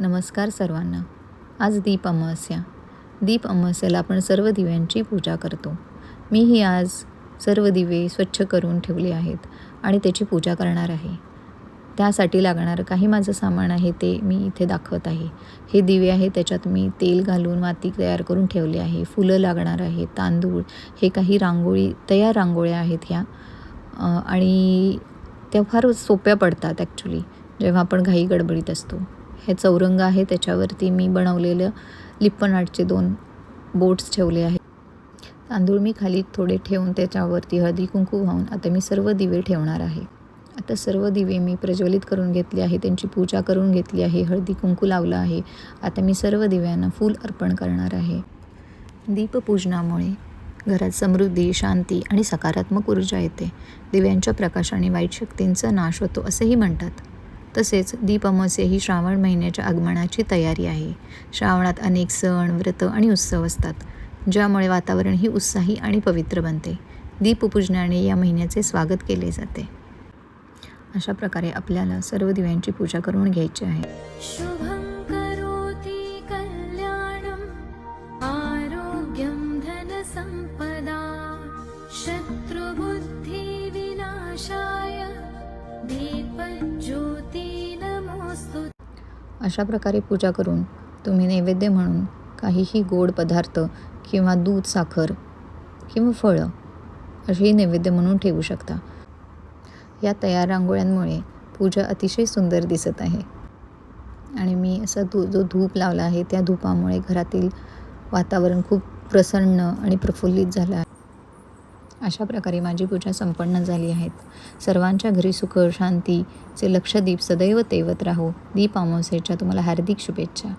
नमस्कार सर्वांना. आज दीप अमावस्या. दीप अमावस्याला आपण सर्व दिव्यांची पूजा करतो. मीही आज सर्व दिवे स्वच्छ करून ठेवले आहेत आणि त्याची पूजा करणार आहे. त्यासाठी लागणारं काही माझं सामान आहे ते मी इथे दाखवत आहे. हे दिवे आहे त्याच्यात मी तेल घालून माती तयार करून ठेवली आहे. फुलं लागणार आहे तांदूळ हे काही रांगोळी तयार रांगोळ्या आहेत ह्या. आणि त्या फार सोप्या पडतात ॲक्च्युली जेव्हा आपण घाई गडबडीत असतो. हे चौरंग आहे. त्याच्यावरती मी बनवलेलं लिप्पन आर्टचे दोन बोट्स ठेवले आहेत. तांदूळ मी खाली थोडे ठेवून त्याच्यावरती हळदी कुंकू वाहून आता मी सर्व दिवे ठेवणार आहे. आता सर्व दिवे मी प्रज्वलित करून घेतले आहे. त्यांची पूजा करून घेतली आहे. हळदी कुंकू लावलं आहे. आता मी सर्व दिव्यांना फूल अर्पण करणार आहे. दीपपूजनामुळे घरात समृद्धी शांती आणि सकारात्मक ऊर्जा येते. दिव्यांच्या प्रकाशाने वाईट शक्तींचा नाश होतो असेही म्हणतात. तसेच दीप ही श्रावण महिन्याच्या आगमनाची तयारी आहे. श्रावणात अनेक सण व्रत आणि उत्सव असतात ज्यामुळे वातावरण ही उत्साही आणि पवित्र बनते. दीपपूजनाने या महिन्याचे स्वागत केले जाते. अशा प्रकारे आपल्याला सर्व दिव्यांची पूजा करून घ्यायची आहे. शुभं अशा प्रकारे पूजा करून तुम्ही नैवेद्य म्हणून काहीही गोड पदार्थ किंवा दूध साखर किंवा फळं असेही नैवेद्य म्हणून ठेवू शकता. या तयार रांगोळ्यांमुळे पूजा अतिशय सुंदर दिसत आहे. आणि मी असा धू जो धूप लावला आहे त्या धूपामुळे घरातील वातावरण खूप प्रसन्न आणि प्रफुल्लित झालं आहे. अशा प्रकारे माझी पूजा संपन्न झाली आहेत. सर्वांच्या घरी सुख शांतीचे लक्षदीप सदैव तेवत राहो. दीप अमावस्येच्या तुम्हाला हार्दिक शुभेच्छा.